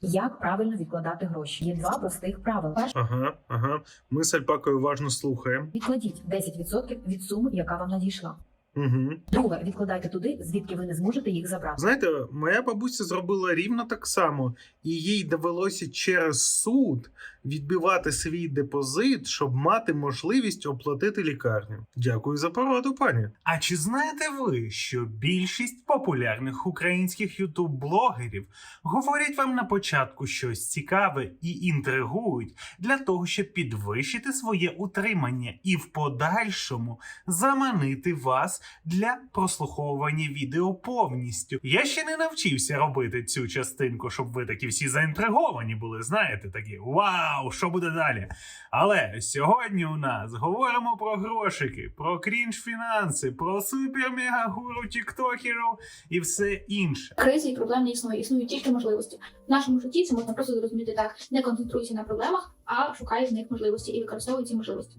Як правильно відкладати гроші? Є два простих правила. Перше, Ага, ага. Ми з Альпакою уважно слухаємо. відкладіть 10% від суми, яка вам надійшла. Угу. Друге, відкладайте туди, звідки ви не зможете їх забрати. Знаєте, моя бабуся зробила рівно так само, і їй довелося через суд відбивати свій депозит, щоб мати можливість оплатити лікарню. Дякую за пораду, пані. А чи знаєте ви, що більшість популярних українських ютуб-блогерів говорять вам на початку щось цікаве і інтригують для того, щоб підвищити своє утримання і в подальшому заманити вас для прослуховування відео повністю. Я ще не навчився робити цю частинку, щоб ви такі всі заінтриговані були. Знаєте, такі вау, що буде далі? Але сьогодні у нас говоримо про грошики, про крінж фінанси, про супер-мега-гуру тіктокерів і все інше. Кризи і проблем не існує, існують тільки можливості. В нашому житті це можна просто зрозуміти так: не концентруйся на проблемах, а шукай в них можливості і використовуй ці можливості.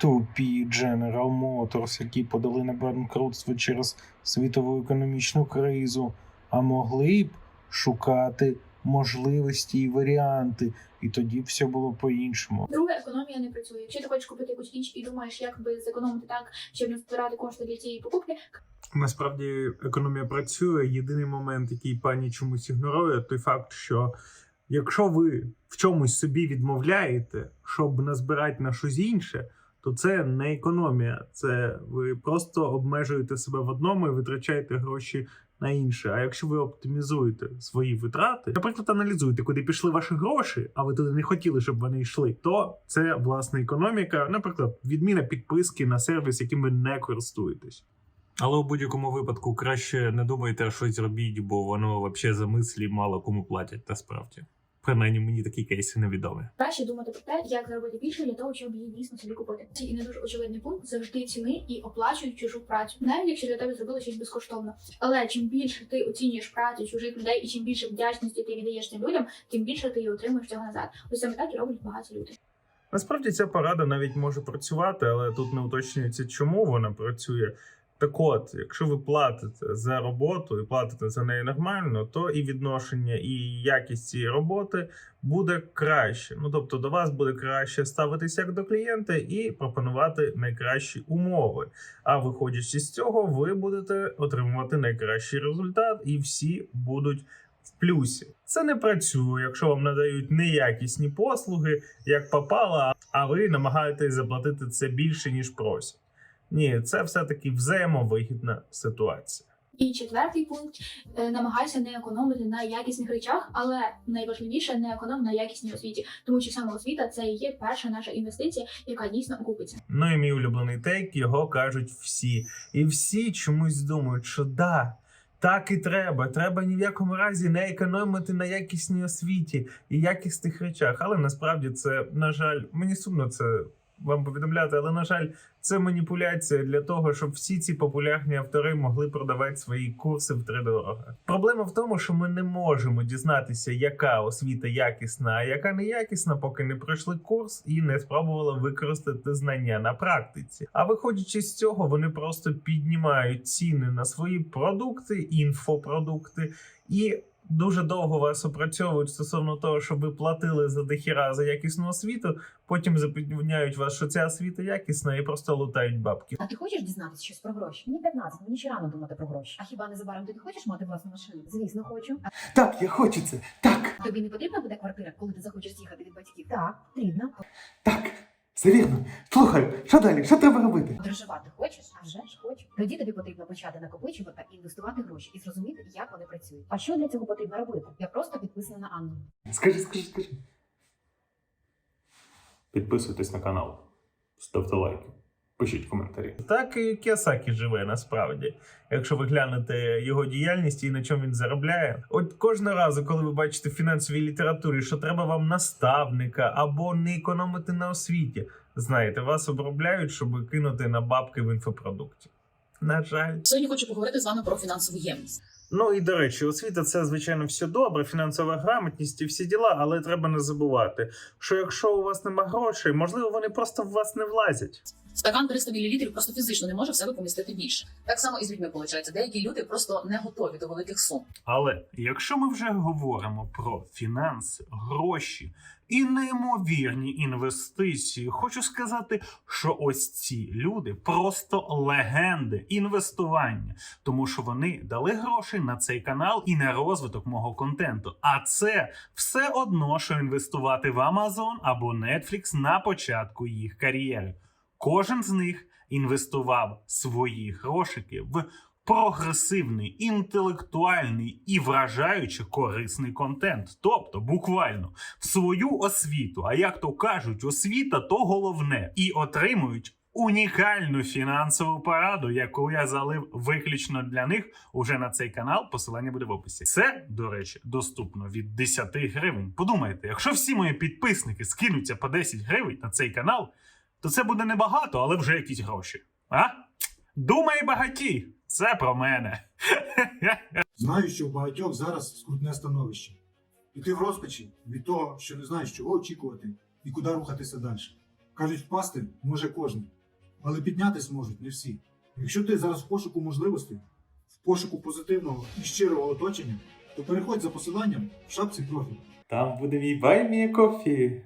Тупі General Motors, які подали на банкрутство через світову економічну кризу, а могли б шукати можливості і варіанти, і тоді б все було по-іншому. Друге, економія не працює. Якщо ти хочеш купити якусь річ і думаєш, як би зекономити так, щоб не збирати кошти для цієї покупки, Насправді економія працює. Єдиний момент, який пані чомусь ігнорує, той факт, що якщо ви в чомусь собі відмовляєте, щоб назбирати на щось інше, то це не економія. Це ви просто обмежуєте себе в одному і витрачаєте гроші на інше. А якщо ви оптимізуєте свої витрати, наприклад, аналізуєте, куди пішли ваші гроші, а ви туди не хотіли, щоб вони йшли, то це власна економіка. Наприклад, відміна підписки на сервіс, яким ви не користуєтесь. Але у будь-якому випадку краще не думайте а щось робіть, бо воно взагалі за мислі мало кому платять насправді. Принаймні мені такі кейси невідомі. краще думати про те, як заробити більше для того, щоб її дійсно собі купити. Це і не дуже очевидний пункт завжди ціни і оплачують чужу працю, навіть якщо для тебе зробили щось безкоштовно. Але чим більше ти оцінюєш працю чужих людей і чим більше вдячності ти віддаєш цим людям, тим більше ти і отримуєш цього назад. Ось саме так і роблять багаті люди. Насправді ця порада навіть може працювати, але тут не уточнюється, чому вона працює. Так от, якщо ви платите за роботу і платите за неї нормально, то і відношення, і якість цієї роботи буде краще. Ну тобто до вас буде краще ставитися як до клієнта і пропонувати найкращі умови. А виходячи з цього, ви будете отримувати найкращий результат, і всі будуть в плюсі. Це не працює, якщо вам надають неякісні послуги, як попало, а ви намагаєтесь заплатити це більше ніж просять. Ні, це все-таки взаємовигідна ситуація. І четвертий пункт е, намагайся не економити на якісних речах, але найважливіше не економ на якісній освіті, тому що саме освіта це і є перша наша інвестиція, яка дійсно окупиться. Ну і мій улюблений тейк, його кажуть всі. І всі чомусь думають, що да. Так і треба. Треба ні в якому разі не економити на якісній освіті і якісних речах. Але насправді це, на жаль, мені сумно це вам повідомляти, але на жаль, це маніпуляція для того, щоб всі ці популярні автори могли продавати свої курси втридорога. Проблема в тому, що ми не можемо дізнатися, яка освіта якісна, а яка неякісна, поки не пройшли курс і не спробували використати знання на практиці. А виходячи з цього, вони просто піднімають ціни на свої продукти, інфопродукти і. Дуже довго вас опрацьовують стосовно того, щоб ви платили за дохіра за якісну освіту, потім запевняють вас, що ця освіта якісна, і просто лутають бабки. А ти хочеш дізнатися щось про гроші? Мені 15, мені ще рано думати про гроші. А хіба незабаром ти не хочеш мати власну машину? Звісно, хочу. А Так, я хочу це. Так, тобі не потрібна буде квартира, коли ти захочеш з'їхати від батьків? Так, потрібна. так. Все вірно. Слухай, що далі? Що треба робити? Подорожувати хочеш? А вже ж хочу. Тоді тобі потрібно почати накопичувати і інвестувати гроші і зрозуміти, як вони працюють. А що для цього потрібно робити? Я просто підписана на Анну. Скажи, скажи, скажи. Підписуйтесь на канал, ставте лайки, пишіть коментарі. Так і Кіосакі живе насправді. Якщо ви глянете його діяльність і на чому він заробляє, от кожного разу, коли ви бачите в фінансовій літературі, що треба вам наставника або не економити на освіті, знаєте, вас обробляють, щоб кинути на бабки в інфопродукті. На жаль. Сьогодні хочу поговорити з вами про фінансову ємність. Ну і до речі, освіта це звичайно все добре, фінансова грамотність і всі діла, але треба не забувати, що якщо у вас нема грошей, можливо, вони просто в вас не влазять. Стакан 300 мл просто фізично не може в себе помістити більше. Так само і з людьми виходить. Деякі люди просто не готові до великих сум. Але якщо ми вже говоримо про фінанси, гроші і неймовірні інвестиції, хочу сказати, що ось ці люди просто легенди інвестування, тому що вони дали гроші на цей канал і на розвиток мого контенту. А це все одно, що інвестувати в Amazon або Netflix на початку їх кар'єри. Кожен з них інвестував свої грошики в прогресивний, інтелектуальний і вражаюче корисний контент, тобто буквально в свою освіту. А як то кажуть, освіта то головне, і отримують. Унікальну фінансову пораду, яку я залив виключно для них уже на цей канал. Посилання буде в описі. Це, до речі, доступно від 10 гривень. Подумайте, якщо всі мої підписники скинуться по 10 гривень на цей канал, то це буде небагато, але вже якісь гроші. А? Думай багаті! Це про мене. Знаю, що у багатьох зараз скрутне становище. І ти в розпачі від того, що не знаєш, чого очікувати і куди рухатися далі. Кажуть, впасти може кожен, але піднятись можуть не всі. Якщо ти зараз в пошуку можливостей, в пошуку позитивного і щирого оточення, то переходь за посиланням в шапці профілю. Там буде мій баймі кофі.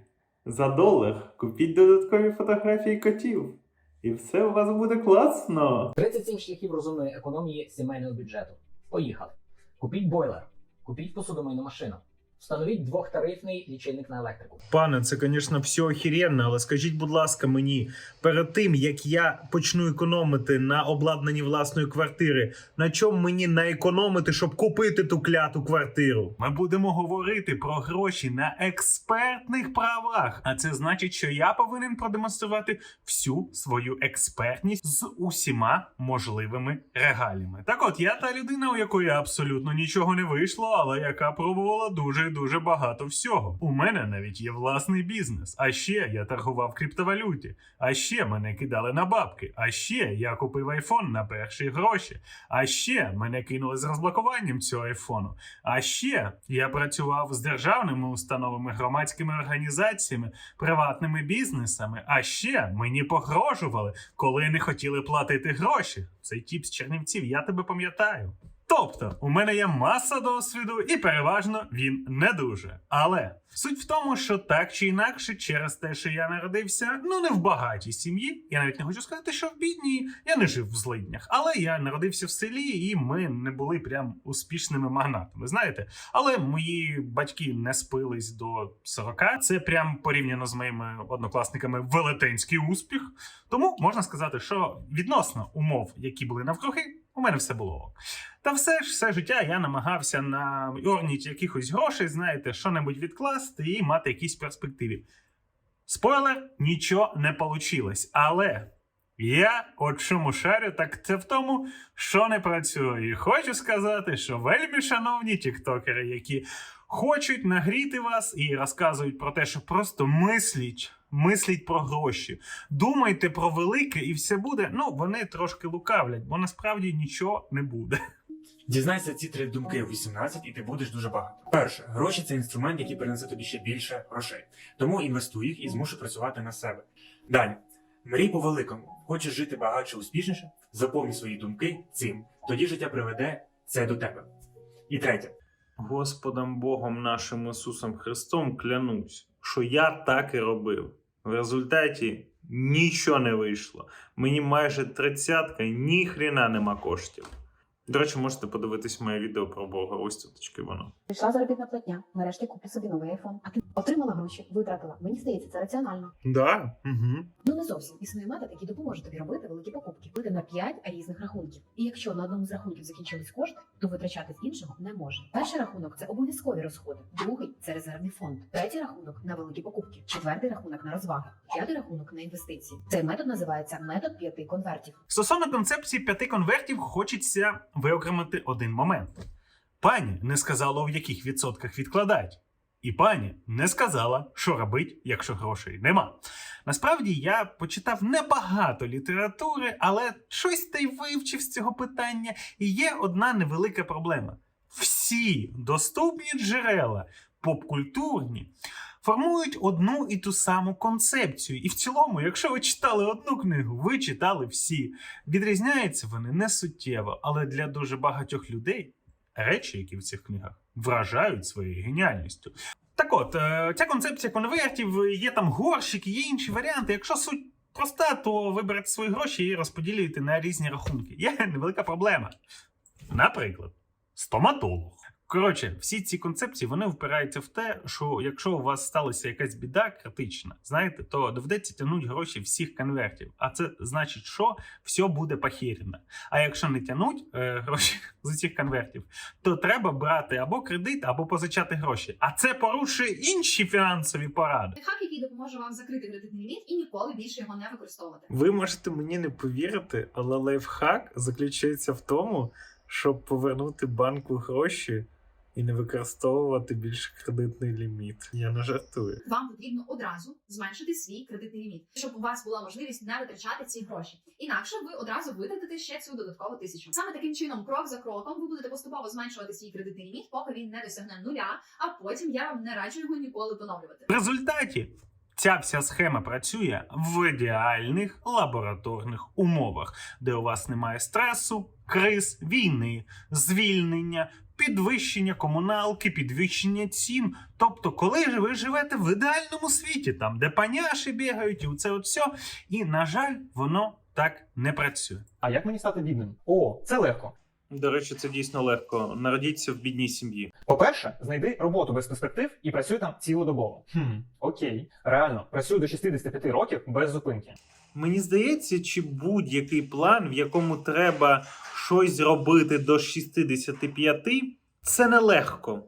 За долар купіть додаткові фотографії котів. І все у вас буде класно. 37 шляхів розумної економії сімейного бюджету. Поїхали. Купіть бойлер, купіть посудомийну машину, встановіть двохтарифний лічильник на електрику. Пане, це, звісно, все охеренно, але скажіть, будь ласка, мені перед тим як я почну економити на обладнанні власної квартири, на чому мені наекономити, щоб купити ту кляту квартиру? Ми будемо говорити про гроші на експертних правах. А це значить, що я повинен продемонструвати всю свою експертність з усіма можливими регаліями. Так от я та людина, у якої абсолютно нічого не вийшло, але яка пробувала дуже дуже багато всього. У мене навіть є власний бізнес. А ще я торгував криптовалюті. А ще мене кидали на бабки. А ще я купив айфон на перші гроші. А ще мене кинули з розблокуванням цього айфону. А ще я працював з державними установами, громадськими організаціями, приватними бізнесами. А ще мені погрожували, коли не хотіли платити гроші. Цей тіп з Чернівців, я тебе пам'ятаю. Тобто, у мене є маса досвіду, і переважно він не дуже. Але суть в тому, що так чи інакше, через те, що я народився, ну не в багатій сім'ї. Я навіть не хочу сказати, що в бідній, я не жив в злиднях. Але я народився в селі, і ми не були прям успішними магнатами. Знаєте, але мої батьки не спились до 40. Це прям порівняно з моїми однокласниками велетенський успіх. Тому можна сказати, що відносно умов, які були навкруги, у мене все було. ок. Та все ж все життя я намагався на орніть якихось грошей, знаєте, що-небудь відкласти і мати якісь перспективи. Спойлер, нічого не вийшло. Але я от чому шарю, так це в тому, що не працює. І хочу сказати, що вельми шановні тіктокери, які хочуть нагріти вас і розказують про те, що просто мисліть, мисліть про гроші. Думайте про велике і все буде. Ну, вони трошки лукавлять, бо насправді нічого не буде. Дізнайся ці три думки в 18 і ти будеш дуже багато. Перше, гроші це інструмент, який принесе тобі ще більше грошей. Тому інвестуй їх і змушуй працювати на себе. Далі, мрій по великому. Хочеш жити багатше, успішніше? Заповні свої думки цим. Тоді життя приведе це до тебе. І третє, Господом Богом нашим Ісусом Христом клянусь, що я так і робив. В результаті нічого не вийшло. Мені майже тридцятка, ні хрена нема коштів. До речі, можете подивитись моє відео про Бога. Ось тут точки воно. Прийшла заробітна платня, нарешті куплю собі новий айфон. А ти отримала гроші, витратила. Мені здається, це раціонально. Да? Угу. Ну не зовсім існує метод, який допоможе тобі робити великі покупки. Бити на 5 різних рахунків. І якщо на одному з рахунків закінчились кошти, то витрачати з іншого не можна. Перший рахунок це обов'язкові розходи. Другий це резервний фонд. Третій рахунок на великі покупки. Четвертий рахунок на розваги. П'ятий рахунок на інвестиції. Цей метод називається метод п'яти конвертів. Стосовно концепції п'яти конвертів, хочеться виокремити один момент. Пані не сказала, в яких відсотках відкладать. І пані не сказала, що робить, якщо грошей нема. Насправді я почитав небагато літератури, але щось та й вивчив з цього питання. І є одна невелика проблема: всі доступні джерела попкультурні, формують одну і ту саму концепцію. І в цілому, якщо ви читали одну книгу, ви читали всі. Відрізняються вони не суттєво, але для дуже багатьох людей речі, які в цих книгах, вражають своєю геніальністю. Так от, е, ця концепція конвертів, є там горщики, є інші варіанти. Якщо суть проста, то ви берете свої гроші і розподілюєте на різні рахунки. Є невелика проблема. Наприклад, стоматолог. Коротше, всі ці концепції вони впираються в те, що якщо у вас сталася якась біда критична, знаєте, то доведеться тягнути гроші всіх конвертів. А це значить, що все буде похерено. А якщо не тягнуть е, гроші з цих конвертів, то треба брати або кредит, або позичати гроші. А це порушує інші фінансові поради. Хак, який допоможе вам закрити кредитний ліміт і ніколи більше його не використовувати. Ви можете мені не повірити, але лайфхак заключається в тому, щоб повернути банку гроші і не використовувати більше кредитний ліміт. Я не жартую. Вам потрібно одразу зменшити свій кредитний ліміт, щоб у вас була можливість не витрачати ці гроші. Інакше ви одразу витратите ще цю додаткову тисячу. Саме таким чином, крок за кроком, ви будете поступово зменшувати свій кредитний ліміт, поки він не досягне нуля. А потім я вам не раджу його ніколи поновлювати. В результаті ця вся схема працює в ідеальних лабораторних умовах, де у вас немає стресу, криз, війни, звільнення. Підвищення комуналки, підвищення цін. Тобто, коли ж ви живете в ідеальному світі, там де паняші бігають, і це от все. І, на жаль, воно так не працює. А як мені стати бідним? О, це легко. До речі, це дійсно легко. Народіться в бідній сім'ї. По-перше, знайди роботу без перспектив і працюй там цілодобово. Хм, окей. Реально, працюй до 65 років без зупинки. Мені здається, чи будь-який план, в якому треба щось зробити до 65, це нелегко.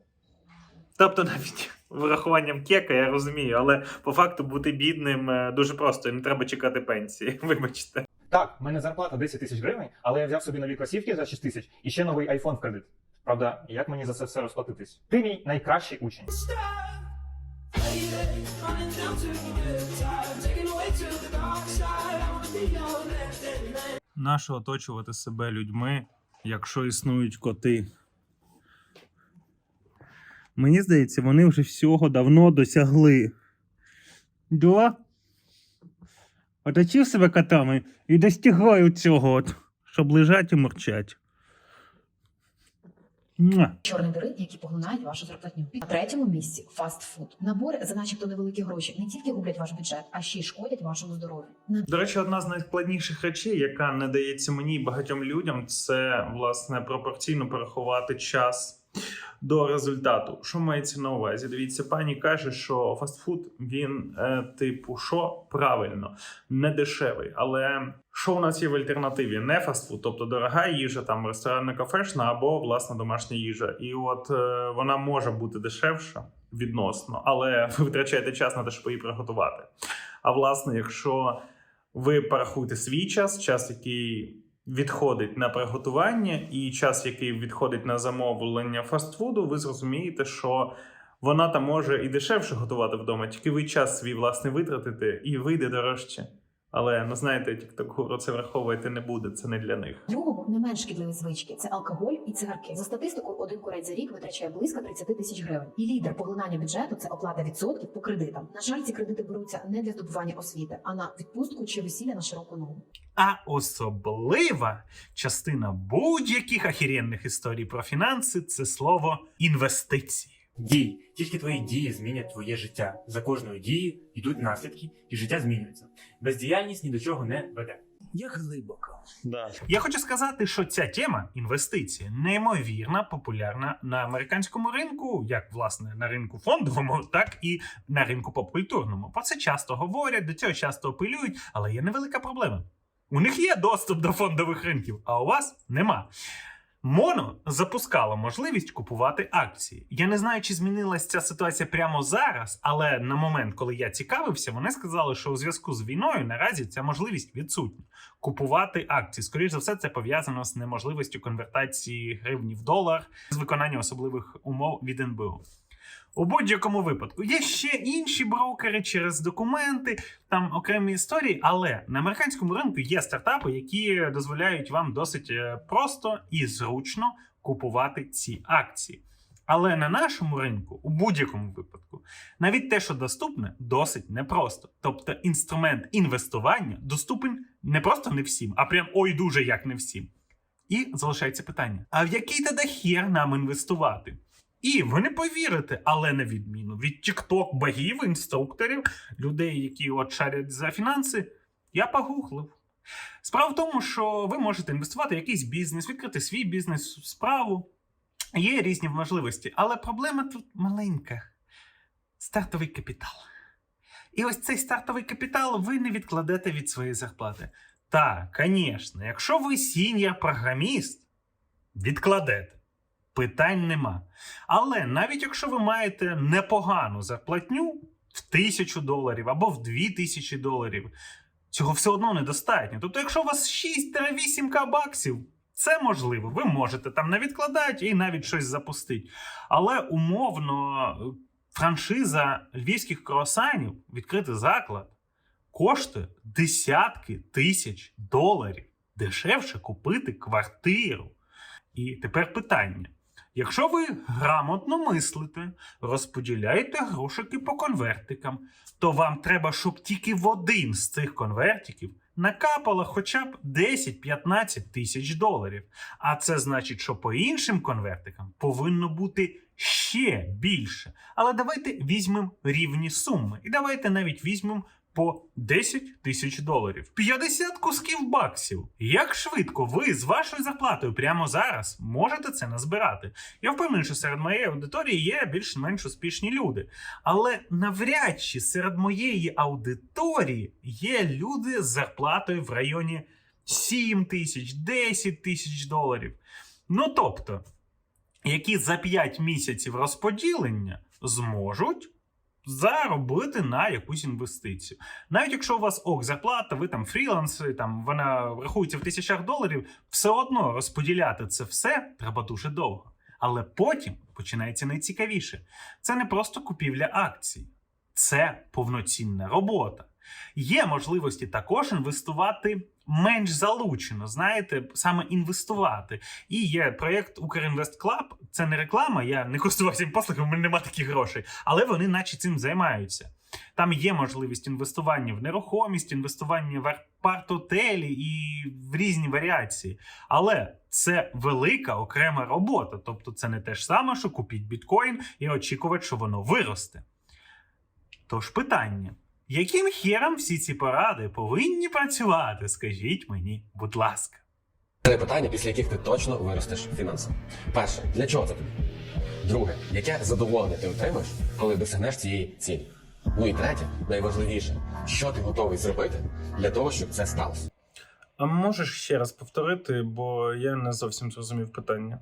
Тобто, навіть врахуванням кека, я розумію, але по факту бути бідним е, дуже просто, і не треба чекати пенсії. Вибачте. Так, в мене зарплата 10 тисяч гривень, але я взяв собі нові кросівки за 6 тисяч і ще новий айфон в кредит. Правда, як мені за це все розплатитись? Ти мій найкращий учень. Нащо оточувати себе людьми, якщо існують коти? Мені здається, вони вже всього давно досягли. Да? Оточив себе котами і достигають цього, от, щоб лежать і мурчать. Чорні дири, які поглинають вашу зарплатню. На третьому місці фастфуд. Набори за начебто невеликі гроші не тільки гублять ваш бюджет, а ще й шкодять вашому здоров'ю. До речі, одна з найскладніших речей, яка не дається мені і багатьом людям, це власне пропорційно порахувати час до результату. Що мається на увазі? Дивіться, пані каже, що фастфуд він, е, типу, що правильно, не дешевий. Але що у нас є в альтернативі? Не фастфуд, тобто дорога їжа, там ресторанна кафешна або власна домашня їжа. І от е, вона може бути дешевша відносно, але ви витрачаєте час на те, щоб її приготувати. А власне, якщо ви порахуєте свій час, час, який відходить на приготування, і час, який відходить на замовлення фастфуду, ви зрозумієте, що вона там може і дешевше готувати вдома, тільки ви час свій власне витратите і вийде дорожче. Але ну знаєте, TikTok це враховувати не буде, це не для них. другому не менш шкідливі звички це алкоголь і цигарки. За статистикою, один курець за рік витрачає близько 30 тисяч гривень. І лідер поглинання бюджету це оплата відсотків по кредитам. На жаль, ці кредити беруться не для здобування освіти, а на відпустку чи весілля на широку ногу. А особлива частина будь-яких ахіренних історій про фінанси це слово інвестиції. Дій. Тільки твої дії змінять твоє життя. За кожною дією йдуть наслідки, і життя змінюється. Бездіяльність ні до чого не веде. Як глибоко. Да. Я хочу сказати, що ця тема інвестиції неймовірно популярна на американському ринку, як власне на ринку фондовому, так і на ринку попкультурному. Про це часто говорять, до цього часто апелюють, але є невелика проблема. У них є доступ до фондових ринків, а у вас нема. Моно запускало можливість купувати акції. Я не знаю, чи змінилася ця ситуація прямо зараз, але на момент, коли я цікавився, вони сказали, що у зв'язку з війною наразі ця можливість відсутня. Купувати акції. Скоріше за все, це пов'язано з неможливістю конвертації гривні в долар з виконання особливих умов від НБУ. У будь-якому випадку є ще інші брокери через документи, там окремі історії, але на американському ринку є стартапи, які дозволяють вам досить е, просто і зручно купувати ці акції. Але на нашому ринку, у будь-якому випадку, навіть те, що доступне, досить непросто. Тобто інструмент інвестування доступен не просто не всім, а прям ой дуже як не всім. І залишається питання: а в який тоді хер нам інвестувати? І ви не повірите, але на відміну від тікток багів, інструкторів, людей, які от шарять за фінанси, я погуглив. Справа в тому, що ви можете інвестувати в якийсь бізнес, відкрити свій бізнес, справу. Є різні можливості, але проблема тут маленька: стартовий капітал. І ось цей стартовий капітал ви не відкладете від своєї зарплати. Так, звісно, якщо ви сіньор-програміст, відкладете. Питань нема. Але навіть якщо ви маєте непогану зарплатню в тисячу доларів або в дві тисячі доларів, цього все одно недостатньо. Тобто, якщо у вас 6-8к баксів, це можливо. Ви можете там не відкладати і навіть щось запустити. Але умовно, франшиза львівських круасанів, відкрити заклад, коштує десятки тисяч доларів. Дешевше купити квартиру. І тепер питання. Якщо ви грамотно мислите, розподіляєте грошики по конвертикам, то вам треба, щоб тільки в один з цих конвертиків накапало хоча б 10-15 тисяч доларів. А це значить, що по іншим конвертикам повинно бути ще більше. Але давайте візьмемо рівні суми. І давайте навіть візьмемо по 10 тисяч доларів. 50 кусків баксів. Як швидко ви з вашою зарплатою прямо зараз можете це назбирати? Я впевнений, що серед моєї аудиторії є більш-менш успішні люди. Але навряд чи серед моєї аудиторії є люди з зарплатою в районі 7 тисяч, 10 тисяч доларів. Ну тобто, які за 5 місяців розподілення зможуть заробити на якусь інвестицію. Навіть якщо у вас ок, зарплата, ви там фріланс, там вона рахується в тисячах доларів, все одно розподіляти це все треба дуже довго. Але потім починається найцікавіше. Це не просто купівля акцій, це повноцінна робота. Є можливості також інвестувати менш залучено, знаєте, саме інвестувати. І є проєкт Укрінвест Клаб. Це не реклама, я не користувався їм послугами, у мене немає таких грошей, але вони наче цим займаються. Там є можливість інвестування в нерухомість, інвестування в апарт-отелі і в різні варіації. Але це велика окрема робота. Тобто, це не те ж саме, що купіть біткоін і очікувати, що воно виросте. Тож питання. Яким хером всі ці поради повинні працювати? Скажіть мені, будь ласка. Три питання, після яких ти точно виростеш фінансово. Перше, для чого це тобі? Друге, яке задоволення ти отримаєш, коли досягнеш цієї цілі? Ну і третє, найважливіше, що ти готовий зробити для того, щоб це сталося? А можеш ще раз повторити, бо я не зовсім зрозумів питання.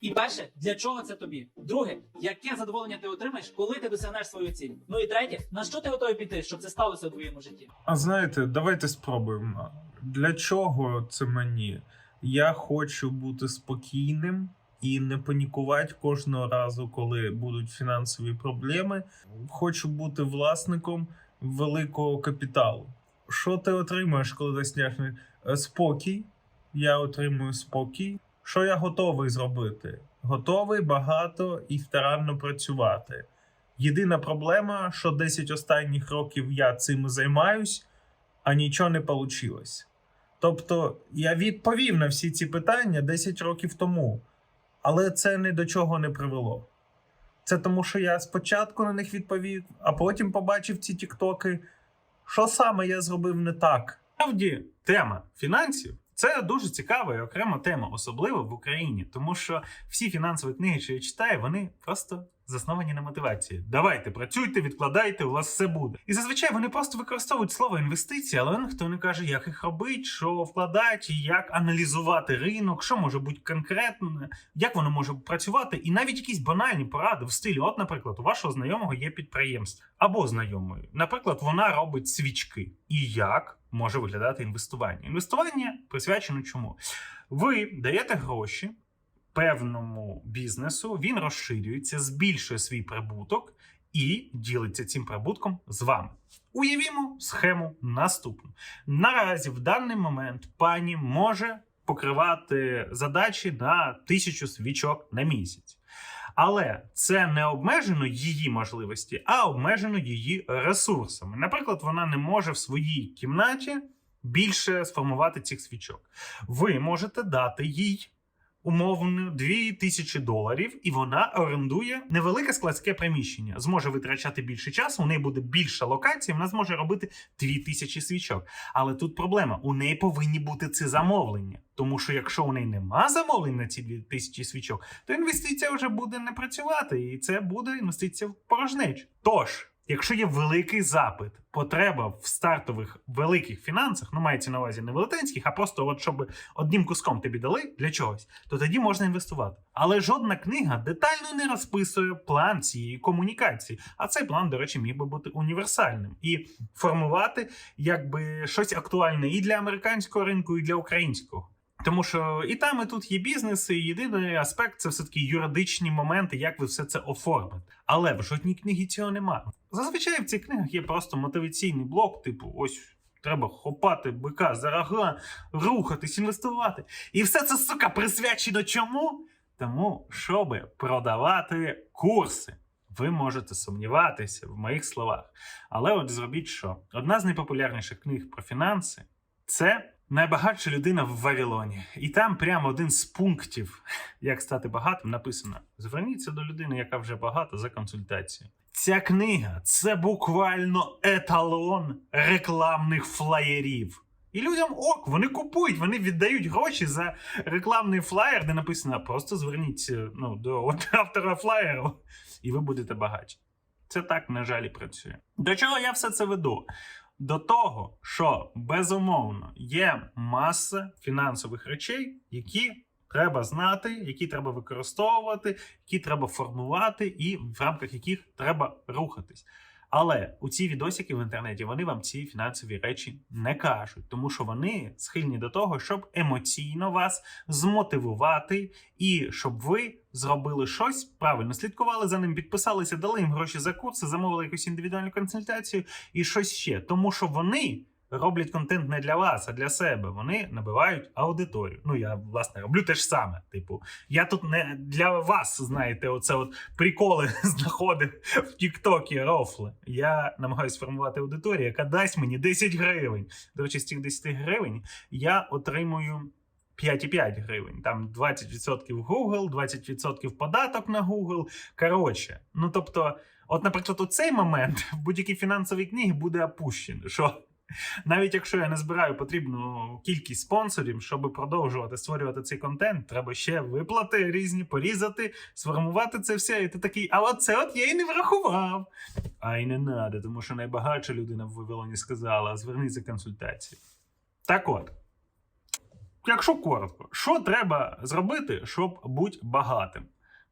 І перше, для чого це тобі? Друге, яке задоволення ти отримаєш, коли ти досягнеш свою ціль? Ну і третє, на що ти готовий піти, щоб це сталося у твоєму житті? А знаєте, давайте спробуємо. Для чого це мені? Я хочу бути спокійним і не панікувати кожного разу, коли будуть фінансові проблеми. Хочу бути власником великого капіталу. Що ти отримаєш, коли досягнеш Е, спокій? Я отримую спокій. Що я готовий зробити? Готовий багато і старанно працювати. Єдина проблема, що 10 останніх років я цим займаюсь, а нічого не вийшло. Тобто я відповів на всі ці питання 10 років тому, але це ні до чого не привело. Це тому, що я спочатку на них відповів, а потім побачив ці тіктоки. Що саме я зробив не так? Справді, тема фінансів це дуже цікава і окрема тема, особливо в Україні, тому що всі фінансові книги, що я читаю, вони просто засновані на мотивації. Давайте працюйте, відкладайте, у вас все буде. І зазвичай вони просто використовують слово інвестиції, але ніхто не каже, як їх робити, що вкладати, як аналізувати ринок, що може бути конкретно, як воно може працювати, і навіть якісь банальні поради в стилі. От, наприклад, у вашого знайомого є підприємство або знайомої. Наприклад, вона робить свічки. І як може виглядати інвестування? Інвестування присвячено чому? Ви даєте гроші певному бізнесу, він розширюється, збільшує свій прибуток і ділиться цим прибутком з вами. Уявімо схему наступну. Наразі в даний момент пані може покривати задачі на тисячу свічок на місяць. Але це не обмежено її можливості, а обмежено її ресурсами. Наприклад, вона не може в своїй кімнаті більше сформувати цих свічок. Ви можете дати їй умовно 2000 доларів, і вона орендує невелике складське приміщення. Зможе витрачати більше часу, у неї буде більша локація, вона зможе робити 2000 свічок. Але тут проблема: у неї повинні бути ці замовлення. Тому що якщо у неї нема замовлень на ці 2000 свічок, то інвестиція вже буде не працювати, і це буде інвестиція в порожнечу. Тож. Якщо є великий запит, потреба в стартових великих фінансах, ну мається на увазі не велетенських, а просто от щоб одним куском тобі дали для чогось, то тоді можна інвестувати. Але жодна книга детально не розписує план цієї комунікації. А цей план, до речі, міг би бути універсальним і формувати якби щось актуальне і для американського ринку, і для українського. Тому що і там, і тут є бізнес, і єдиний аспект це все таки юридичні моменти, як ви все це оформите. Але в жодній книгі цього немає. Зазвичай в цих книгах є просто мотиваційний блок, типу, ось треба хопати бика за рога, рухатись, інвестувати. І все це, сука, присвячено чому? Тому, щоби продавати курси. Ви можете сумніватися в моїх словах. Але от зробіть що? Одна з найпопулярніших книг про фінанси це найбагатша людина в Вавилоні. І там прямо один з пунктів, як стати багатим, написано: зверніться до людини, яка вже багата за консультацією. Ця книга це буквально еталон рекламних флаєрів. І людям ок, вони купують, вони віддають гроші за рекламний флаєр, де написано: просто зверніться ну, до автора флаєру, і ви будете багаті. Це так, на жаль, і працює. До чого я все це веду? До того, що безумовно є маса фінансових речей, які треба знати, які треба використовувати, які треба формувати, і в рамках яких треба рухатись. Але у ці відосики в інтернеті вони вам ці фінансові речі не кажуть, тому що вони схильні до того, щоб емоційно вас змотивувати, і щоб ви зробили щось правильно, слідкували за ним, підписалися, дали їм гроші за курси, замовили якусь індивідуальну консультацію і щось ще. Тому що вони роблять контент не для вас, а для себе. Вони набивають аудиторію. Ну я власне роблю те ж саме. Типу, я тут не для вас, знаєте, оце от приколи знаходив в Тіктокі рофли. Я намагаюся формувати аудиторію, яка дасть мені 10 гривень. До речі, з цих 10 гривень я отримую. 5,5 гривень. Там 20% Google, 20% податок на Google. Коротше, ну тобто, от, наприклад, у цей момент в будь-якій фінансовій книгі буде опущено, що навіть якщо я не збираю потрібну кількість спонсорів, щоб продовжувати створювати цей контент, треба ще виплати різні, порізати, сформувати це все. І ти такий, а от це от я і не врахував. А й не надо, тому що найбагатша людина в Вавилоні сказала: звернись за консультацією. Так от. Якщо коротко, що треба зробити, щоб бути багатим?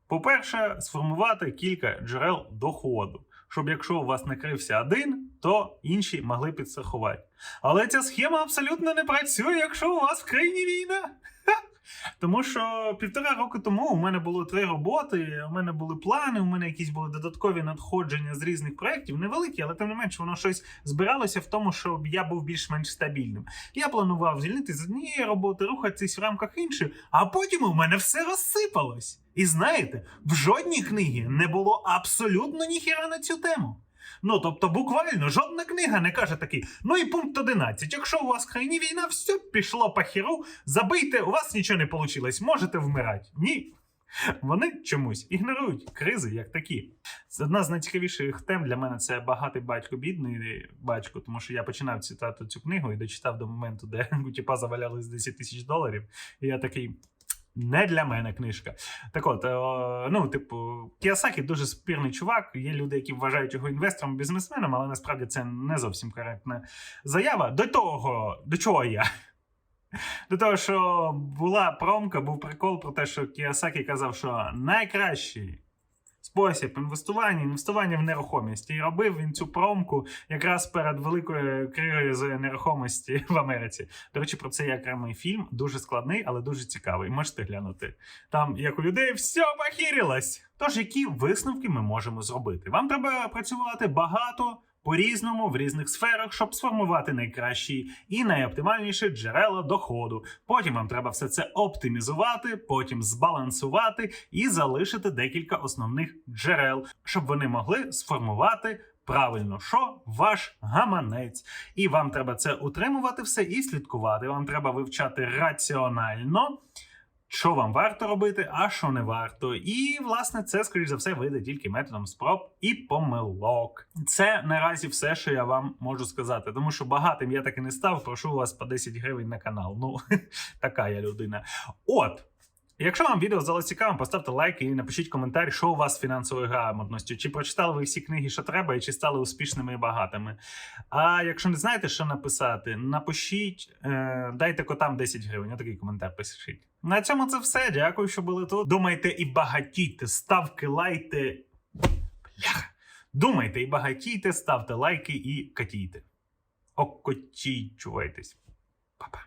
По-перше, сформувати кілька джерел доходу, щоб якщо у вас накрився один, то інші могли підстрахувати. Але ця схема абсолютно не працює, якщо у вас в країні війна. Тому що півтора року тому у мене було три роботи, у мене були плани, у мене якісь були додаткові надходження з різних проєктів, невеликі, але тим не менше воно щось збиралося в тому, щоб я був більш-менш стабільним. Я планував звільнитися з однієї роботи, рухатись в рамках іншої, а потім у мене все розсипалось. І знаєте, в жодній книгі не було абсолютно ніхіра на цю тему. Ну, тобто, буквально жодна книга не каже такий. Ну і пункт 11. Якщо у вас в країні війна, все пішло по херу, забийте, у вас нічого не вийшло, можете вмирати. Ні. Вони чомусь ігнорують кризи як такі. Одна з найцікавіших тем для мене це багатий батько, бідний батько, тому що я починав читати цю книгу і дочитав до моменту, де тіпа завалялись 10 тисяч доларів. І я такий. Не для мене книжка. Так от, е, ну, типу, Кіосакі дуже спірний чувак. Є люди, які вважають його інвестором, бізнесменом, але насправді це не зовсім коректна заява. До того, до чого я? До того, що була промка, був прикол про те, що Кіосакі казав, що найкращий спосіб інвестування інвестування в нерухомість. І робив він цю промку якраз перед великою кризою нерухомості в Америці. До речі, про це є окремий фільм, дуже складний, але дуже цікавий. Можете глянути. Там, як у людей, все похірилось. Тож, які висновки ми можемо зробити? Вам треба працювати багато. По-різному в різних сферах, щоб сформувати найкращі і найоптимальніші джерела доходу. Потім вам треба все це оптимізувати, потім збалансувати і залишити декілька основних джерел, щоб вони могли сформувати. Правильно, що ваш гаманець, і вам треба це утримувати все і слідкувати. Вам треба вивчати раціонально, що вам варто робити, а що не варто. І, власне, це, скоріш за все, вийде тільки методом спроб і помилок. Це наразі все, що я вам можу сказати. Тому що багатим я так і не став. Прошу вас по 10 гривень на канал. Ну, така я людина. От. Якщо вам відео здалося цікавим, поставте лайк і напишіть коментар, що у вас з фінансовою грамотністю. Чи прочитали ви всі книги, що треба, і чи стали успішними і багатими. А якщо не знаєте, що написати, напишіть, е, дайте котам 10 гривень. Отакий коментар пишіть. На цьому це все. Дякую, що були тут. Думайте і багатійте, ставки, лайте. Бляха. Думайте і багатійте, ставте лайки і катійте. Окотій, чувайтесь. Па-па.